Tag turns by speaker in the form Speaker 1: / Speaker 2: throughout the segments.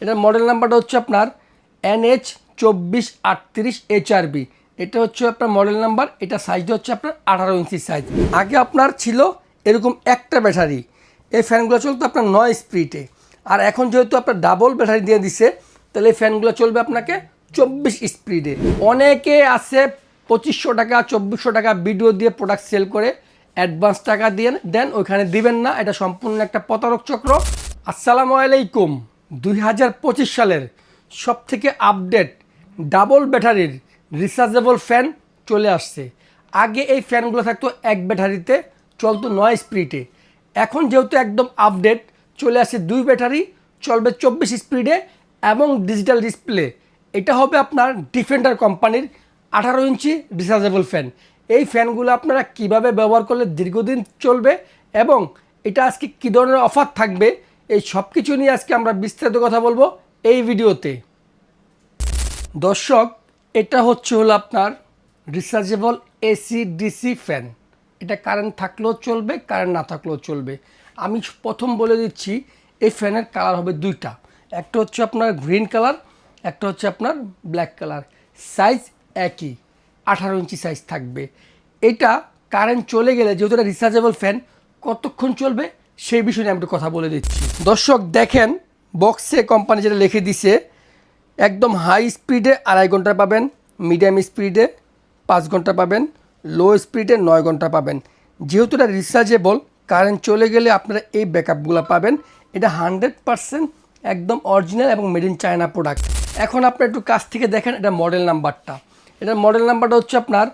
Speaker 1: এটার মডেল নাম্বারটা হচ্ছে আপনার এনএইচ চব্বিশ আটত্রিশ এইচআরবি এটা হচ্ছে আপনার মডেল নাম্বার এটা সাইজটা হচ্ছে আপনার আঠারো ইঞ্চি সাইজ আগে আপনার ছিল এরকম একটা ব্যাটারি। এই ফ্যানগুলো চলতো আপনার নয় স্পিডে আর এখন যেহেতু আপনার ডাবল ব্যাটারি দিয়ে দিছে, তাহলে এই ফ্যানগুলো চলবে আপনাকে চব্বিশ স্পিডে অনেকে আছে পঁচিশশো টাকা, চব্বিশশো টাকা ভিডিও দিয়ে প্রোডাক্ট সেল করে অ্যাডভান্স টাকা দিয়ে দেন, ওইখানে দিবেন না। এটা সম্পূর্ণ একটা প্রতারক চক্র। আসসালামু আলাইকুম। দুই হাজার পঁচিশ সালের সব থেকে আপডেট ডাবল ব্যাটারির রিচার্জেবল ফ্যান চলে আসছে। আগে এই ফ্যানগুলো থাকতো এক ব্যাটারিতে, চলতো নয় স্পিডে। এখন যেহেতু একদম আপডেট, চলে আসছে দুই ব্যাটারি, চলবে চব্বিশ স্পিডে এবং ডিজিটাল ডিসপ্লে। এটা হবে আপনার ডিফেন্ডার কোম্পানির আঠারো ইঞ্চি রিচার্জেবল ফ্যান। এই ফ্যানগুলো আপনারা কীভাবে ব্যবহার করলে দীর্ঘদিন চলবে এবং এটা আজকে কী ধরনের অফার থাকবে এই সব কিছু নিয়ে আজকে আমরা বিস্তারিত কথা বলব এই ভিডিওতে। দর্শক, এটা হচ্ছে হলো আপনার রিচার্জেবল এসি ডিসি ফ্যান এটা কারেন্ট থাকলেও চলবে কারেন্ট না থাকলেও চলবে। আমি প্রথম বলে দিচ্ছি, এই ফ্যানের কালার হবে দুইটা। একটা হচ্ছে আপনার গ্রিন কালার একটা হচ্ছে আপনার ব্ল্যাক কালার সাইজ একই, আঠারো ইঞ্চি সাইজ থাকবে। এটা কারেন্ট চলে গেলে, যেহেতু এটা রিচার্জেবল ফ্যান কতক্ষণ চলবে? সেই বিষয়ে নিয়ে আমি একটু কথা বলে দিচ্ছি। দর্শক, দেখেন বক্সে কোম্পানি যেটা লিখে দিছে, একদম হাই স্পিডে আড়াই ঘণ্টা পাবেন মিডিয়াম স্পিডে পাঁচ ঘণ্টা পাবেন লো স্পিডে নয় ঘণ্টা পাবেন। যেহেতু এটা রিচার্জেবল কারেন্ট চলে গেলে আপনারা এই ব্যাকআপগুলো পাবেন। এটা হান্ড্রেড পারসেন্ট একদম অরিজিনাল এবং মেড ইন চায়না প্রোডাক্ট এখন আপনার একটু কাছ থেকে দেখেন এটা মডেল নাম্বারটা এটার মডেল নাম্বারটা হচ্ছে আপনার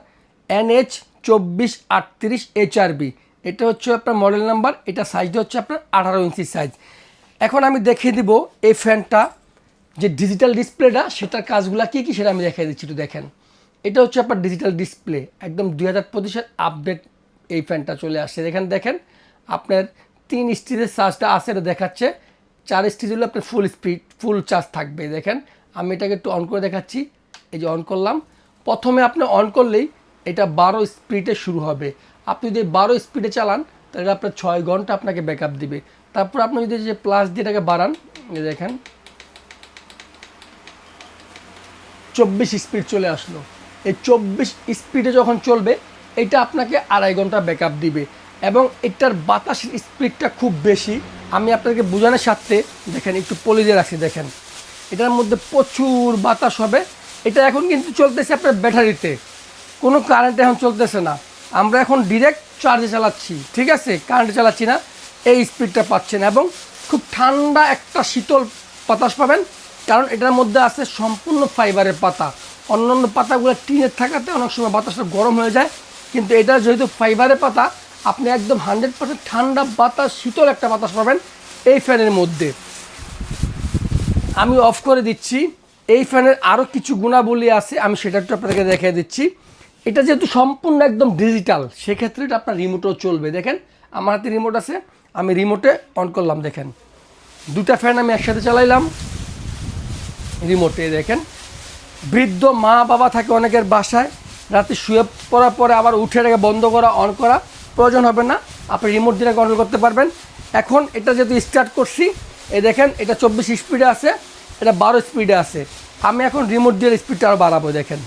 Speaker 1: এনএইচ চব্বিশ আটত্রিশ এইচআরবি এটা হচ্ছে আপনার মডেল নাম্বার এটা সাইজটা হচ্ছে আপনার আঠারো ইঞ্চি সাইজ এখন আমি দেখিয়ে দিব এই ফ্যানটা যে ডিজিটাল ডিসপ্লেটা সেটার কাজগুলো কী কী সেটা আমি দেখিয়ে দিচ্ছি, একটু দেখেন। এটা হচ্ছে আপনার ডিজিটাল ডিসপ্লে একদম দুই হাজার পঁচিশের আপডেট এই ফ্যানটা চলে আসছে। এখানে দেখেন, আপনার তিন স্টিজের চার্জটা আছে, এটা দেখাচ্ছে। চার স্টিজ হলে আপনার ফুল স্পিড ফুল চার্জ থাকবে, দেখেন। আমি এটাকে একটু অন করে দেখাচ্ছি। এই যে অন করলাম। প্রথমে আপনি অন করলেই এটা বারো স্পিডে শুরু হবে। আপনি যদি বারো স্পিডে চালান, তাহলে আপনার ছয় ঘণ্টা আপনাকে ব্যাকআপ দিবে। তারপর আপনি যদি যে প্লাস দিয়ে এটাকে বাড়ান দেখেন, চব্বিশ স্পিড চলে আসলো। এই চব্বিশ স্পিডে যখন চলবে, এটা আপনাকে আড়াই ঘণ্টা ব্যাকআপ দিবে। এবং এটার বাতাসের স্পিডটা খুব বেশি। আমি আপনাকে বোঝানোর সাথে দেখেন, একটু পলি দিয়ে রাখছি, দেখেন। এটার মধ্যে প্রচুর বাতাস হবে। এটা এখন কিন্তু চলতেছে আপনার ব্যাটারিতে কোনো কারেন্ট এখন চলতেছে না। আমরা এখন ডিরেক্ট চার্জে চালাচ্ছি, ঠিক আছে? কারেন্টে চালাচ্ছি না, এই স্পিডটা পাচ্ছেন এবং খুব ঠান্ডা একটা শীতল বাতাস পাবেন, কারণ এটার মধ্যে আছে সম্পূর্ণ ফাইবারের পাতা। অন্যান্য পাতাগুলো টিনের থাকাতে অনেক সময় বাতাসটা গরম হয়ে যায়, কিন্তু এটা যেহেতু ফাইবারের পাতা, আপনি একদম হান্ড্রেড পার্সেন্ট ঠান্ডা বাতাস, শীতল একটা বাতাস পাবেন এই ফ্যানের মধ্যে। আমি অফ করে দিচ্ছি, এই ফ্যানের আরও কিছু গুণাবলী আছে, আমি সেটা একটু আপনাদেরকে দেখিয়ে দিচ্ছি। এটা যেহেতু সম্পূর্ণ একদম ডিজিটাল সেক্ষেত্রে এটা আপনার রিমোটও চলবে। দেখেন, আমার হাতে রিমোট আছে, আমি রিমোটে অন করলাম, দেখেন। দুটা ফ্যান আমি একসাথে চালাইলাম রিমোটে দেখেন। বৃদ্ধ মা বাবা থাকে অনেকের বাসায়, রাতে শুয়ে পড়ার পরে আবার উঠে এটাকে বন্ধ করা অন করা, প্রয়োজন হবে না। আপনি রিমোট দিয়ে কন্ট্রোল করতে পারবেন। এখন এটা যেহেতু স্টার্ট করছি, এ দেখেন, এটা চব্বিশ স্পিডে আছে, এটা বারো স্পিডে আছে। আমি এখন রিমোট দিয়ে স্পিডটা আরও বাড়াবো, দেখেন।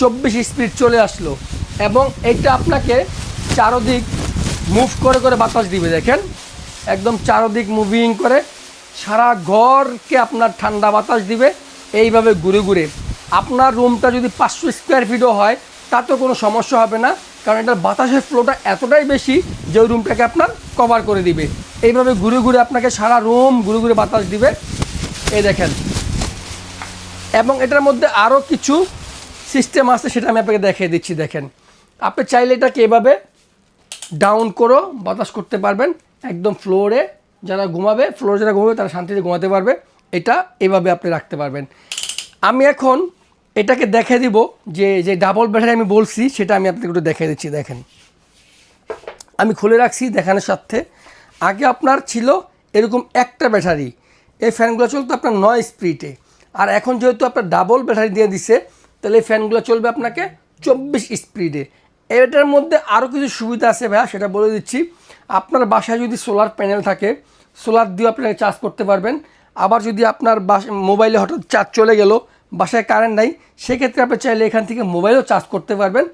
Speaker 1: চব্বিশ স্পিড চলে আসলো। এবং এটা আপনাকে চারোদিক মুভ করে করে বাতাস দিবে, দেখেন? একদম চারোদিক মুভিং করে সারা ঘরকে আপনার ঠান্ডা বাতাস দিবে, এইভাবে ঘুরে ঘুরে। আপনার রুমটা যদি পাঁচশো স্কোয়ার ফিটও হয় তাতেও কোনো সমস্যা হবে না, কারণ এটার বাতাসের ফ্লোটা এতটাই বেশি যে ওই রুমটাকে আপনার কভার করে দিবে। এইভাবে ঘুরে ঘুরে আপনাকে সারা রুম ঘুরে ঘুরে বাতাস দিবে। এই দেখেন। এবং এটার মধ্যে আরও কিছু সিস্টেম আছে, সেটা আমি আপনাকে দেখিয়ে দিচ্ছি, দেখেন। আপনি চাইলে এটাকে এভাবে ডাউন করো, বাতাস করতে পারবেন, একদম ফ্লোরে যারা ঘুমাবে ফ্লোরে যারা ঘুমাবে, তারা শান্তিতে ঘুমাতে পারবে। এটা এভাবে আপনি রাখতে পারবেন। আমি এখন এটাকে দেখে দিব, যে যে ডাবল ব্যাটারি আমি বলছি, সেটা আমি আপনাকে একটু দেখে দিচ্ছি, দেখেন। আমি খুলে রাখছি দেখানোর সাথে। আগে আপনার ছিল এরকম একটা ব্যাটারি এই ফ্যানগুলো চলতো আপনার নয় স্পিডে আর এখন যেহেতু আপনার ডাবল ব্যাটারি দিয়ে দিছে তাহলে এই ফ্যানগুলো চলবে আপনাকে চব্বিশ স্পিডে। এটার মধ্যে আরও কিছু সুবিধা আছে ভাইয়া, সেটা বলে দিচ্ছি। আপনার বাসায় যদি সোলার প্যানেল থাকে সোলার দিয়েও আপনারা চার্জ করতে পারবেন। আবার যদি আপনার বাস মোবাইলে হঠাৎ চার্জ চলে গেল, বাসায় কারেন্ট নাই, সেক্ষেত্রে আপনি চাইলে এখান থেকে মোবাইলও চার্জ করতে পারবেন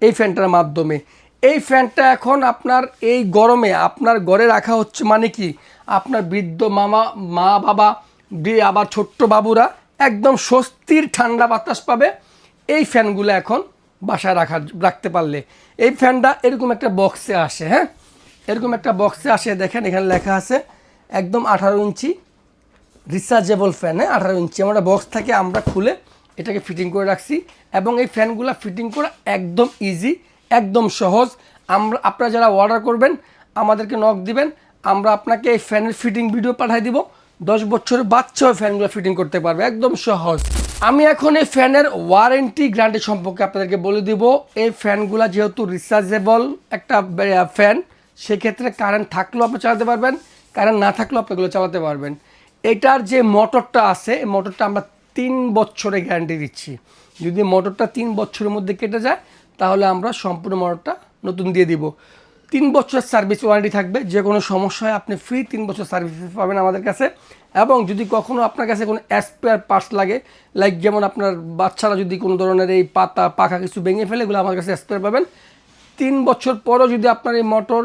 Speaker 1: এই ফ্যানটার মাধ্যমে। এই ফ্যানটা এখন আপনার এই গরমে, আপনার ঘরে রাখা হচ্ছে মানে কি? আপনার বৃদ্ধ মামা, মা বাবা বি- আবার ছোট্ট বাবুরা একদম স্বস্তির ঠান্ডা বাতাস পাবে। এই ফ্যানগুলো এখন বাসায় রাখা রাখতে পারলে। এই ফ্যানটা এরকম একটা বক্সে আসে হ্যাঁ? এরকম একটা বক্সে আসে, দেখেন এখানে লেখা আছে, একদম আঠারো ইঞ্চি রিচার্জেবল ফ্যান হ্যাঁ? আঠারো ইঞ্চি। আমরা বক্স থেকে আমরা খুলে এটাকে ফিটিং করে রাখছি এবং এই ফ্যানগুলো ফিটিং করা একদম ইজি একদম সহজ। আমরা, আপনারা যারা অর্ডার করবেন, আমাদেরকে নক দিবেন। আমরা আপনাকে এই ফ্যানের ফিটিং ভিডিও পাঠিয়ে দিব। দশ বছরের বাচ্চাও ফ্যানগুলো ফিটিং করতে পারবে। একদম সহজ। আমি এখন এই ফ্যানের ওয়ারেন্টি গ্যারান্টি সম্পর্কে আপনাদেরকে বলে দিব। এই ফ্যানগুলো যেহেতু রিচার্জেবল একটা ফ্যান সেক্ষেত্রে কারেন্ট থাকলেও আপনি চালাতে পারবেন কারেন্ট না থাকলেও আপনি এগুলো চালাতে পারবেন। এটার যে মোটরটা আছে, এই মোটরটা আমরা তিন বছরে গ্যারান্টি দিচ্ছি। যদি মোটরটা তিন বছরের মধ্যে কেটে যায়, তাহলে আমরা সম্পূর্ণ মোটরটা নতুন দিয়ে দিব। তিন বছরের সার্ভিস ওয়ারেন্টি থাকবে, যে কোনো সমস্যা হয় আপনি ফ্রি তিন বছর সার্ভিস পাবেন আমাদের কাছে। এবং যদি কখনও আপনার কাছে কোনো স্পেয়ার পার্টস লাগে লাইক যেমন আপনার বাচ্চারা যদি কোনো ধরনের এই পাতা, পাখা কিছু ভেঙে ফেলে, এগুলো আমার কাছে স্পেয়ার পাবেন। তিন বছর পরও যদি আপনার এই মোটর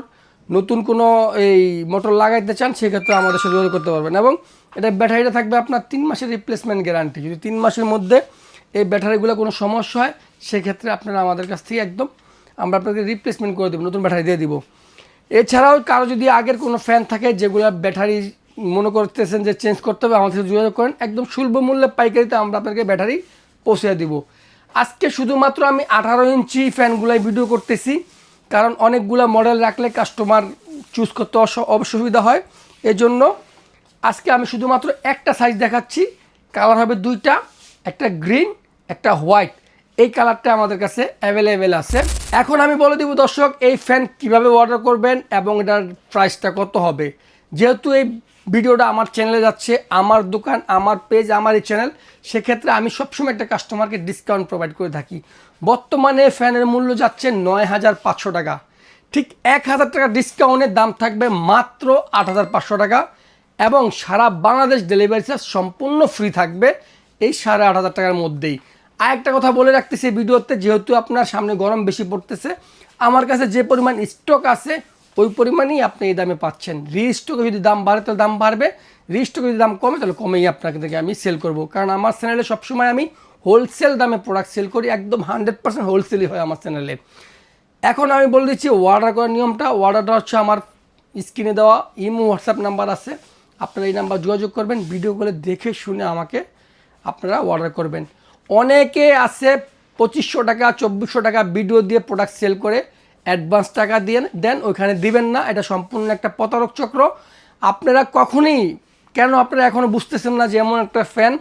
Speaker 1: নতুন কোনো এই মোটর লাগাইতে চান, সেক্ষেত্রে আমাদের সাথে যোগাযোগ করতে পারবেন। এবং এটা ব্যাটারিটা থাকবে আপনার তিন মাসের রিপ্লেসমেন্ট গ্যারান্টি যদি তিন মাসের মধ্যে এই ব্যাটারিগুলো কোনো সমস্যা হয়, সেক্ষেত্রে আপনারা আমাদের কাছ থেকে একদম আমরা আপনাকে রিপ্লেসমেন্ট করে দেবো, নতুন ব্যাটারি দিয়ে দিব। এছাড়াও কারও যদি আগের কোনো ফ্যান থাকে যেগুলো ব্যাটারি মনে করতেছেন যে চেঞ্জ করতে হবে, আমাদের সাথে যোগাযোগ করেন। একদম সুলভ মূল্যে পাইকারিতে আমরা আপনাকে ব্যাটারি পৌঁছে দিব। আজকে শুধুমাত্র আমি আঠারো ইঞ্চি ফ্যানগুলাই ভিডিও করতেছি, কারণ অনেকগুলো মডেল রাখলে কাস্টমার চুজ করতে অস- অসুবিধা হয়। এজন্য আজকে আমি শুধুমাত্র একটা সাইজ দেখাচ্ছি কালার হবে দুইটা, একটা গ্রিন একটা হোয়াইট এই কালারটা আমাদের কাছে অ্যাভেলেবেল আছে। এখন আমি বলে দিব, দর্শক, এই ফ্যান কীভাবে অর্ডার করবেন এবং এটার প্রাইসটা কত হবে। যেহেতু এই ভিডিওটা আমার চ্যানেলে যাচ্ছে, আমার দোকান, আমার পেজ আমার এই চ্যানেল সেক্ষেত্রে আমি সবসময় একটা কাস্টমারকে ডিসকাউন্ট প্রোভাইড করে থাকি। বর্তমানে ফ্যানের মূল্য যাচ্ছে নয় হাজার পাঁচশো টাকা। ঠিক এক হাজার টাকা ডিসকাউন্টের দাম থাকবে মাত্র আট হাজার পাঁচশো টাকা এবং সারা বাংলাদেশ ডেলিভারি চার্জ সম্পূর্ণ ফ্রি থাকবে এই সাড়ে আট হাজার টাকার মধ্যেই। আর একটা কথা বলে রাখতেছি ভিডিওতে, যেহেতু আপনার সামনে গরম বেশি পড়তেছে, আমার কাছে যে পরিমাণ স্টক আছে, ওই পরিমাণেই আপনি এই দামে পাচ্ছেন। রিস্টকে যদি দাম বাড়ে, তাহলে দাম বাড়বে। রিস্টকে যদি দাম কমে, তাহলে কমেই আপনাকে আমি সেল করব। কারণ আমার চ্যানেলে সবসময় আমি হোলসেল দামে প্রোডাক্ট সেল করি, একদম হান্ড্রেড পার্সেন্ট হোলসেলই হয় আমার চ্যানেলে এখন আমি বলে দিচ্ছি অর্ডার করার নিয়মটা অর্ডারটা হচ্ছে আমার স্ক্রিনে দেওয়া ইমো হোয়াটসঅ্যাপ নাম্বার আছে। আপনারা এই নাম্বার যোগাযোগ করবেন ভিডিওগুলো দেখে শুনে আমাকে আপনারা অর্ডার করবেন। অনেকে আছে পঁচিশশো টাকা, চব্বিশশো টাকা ভিডিও দিয়ে প্রোডাক্ট সেল করে অ্যাডভান্স টাকা দিয়ে দেন, ওইখানে দিবেন না। এটা সম্পূর্ণ একটা প্রতারক চক্র। আপনারা কখনই, কেন আপনারা এখনও বুঝতেছেন না যে এমন একটা ফ্যান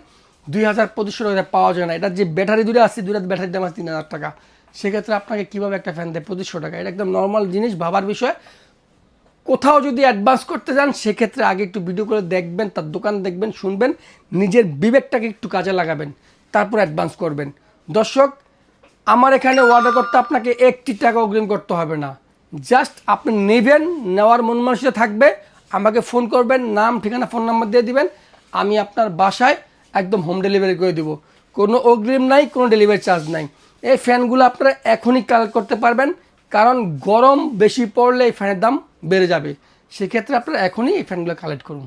Speaker 1: দুই হাজার পঁচিশশো টাকা পাওয়া যায় না? এটা যে ব্যাটারি দূরে আছে, দূরে ব্যাটারির দাম আছে তিন হাজার টাকা। সেক্ষেত্রে আপনাকে কীভাবে একটা ফ্যান দেয়? পঁচিশশো টাকা। এটা একদম নর্মাল জিনিস, ভাবার বিষয়। কোথাও যদি অ্যাডভান্স করতে যান, সেক্ষেত্রে আগে একটু ভিডিও করে দেখবেন, তার দোকান দেখবেন, শুনবেন, নিজের বিবেকটাকে একটু কাজে লাগাবেন। তারপর অ্যাডভান্স করবেন। দর্শক, আমার এখানে অর্ডার করতে আপনাকে একটি টাকা অগ্রিম করতে হবে না। জাস্ট আপনি নেবেন, নেওয়ার মন মানসিকতা থাকবে, আমাকে ফোন করবেন, নাম, ঠিকানা ফোন নাম্বার দিয়ে দিবেন, আমি আপনার বাসায় একদম হোম ডেলিভারি করে দেবো। কোনো অগ্রিম নাই, কোনো ডেলিভারি চার্জ নাই। এই ফ্যানগুলো আপনারা এখনই কালেক্ট করতে পারবেন, কারণ গরম বেশি পড়লে এই ফ্যানের দাম বেড়ে যাবে। সেক্ষেত্রে আপনারা এখনই এই ফ্যানগুলো কালেক্ট করুন।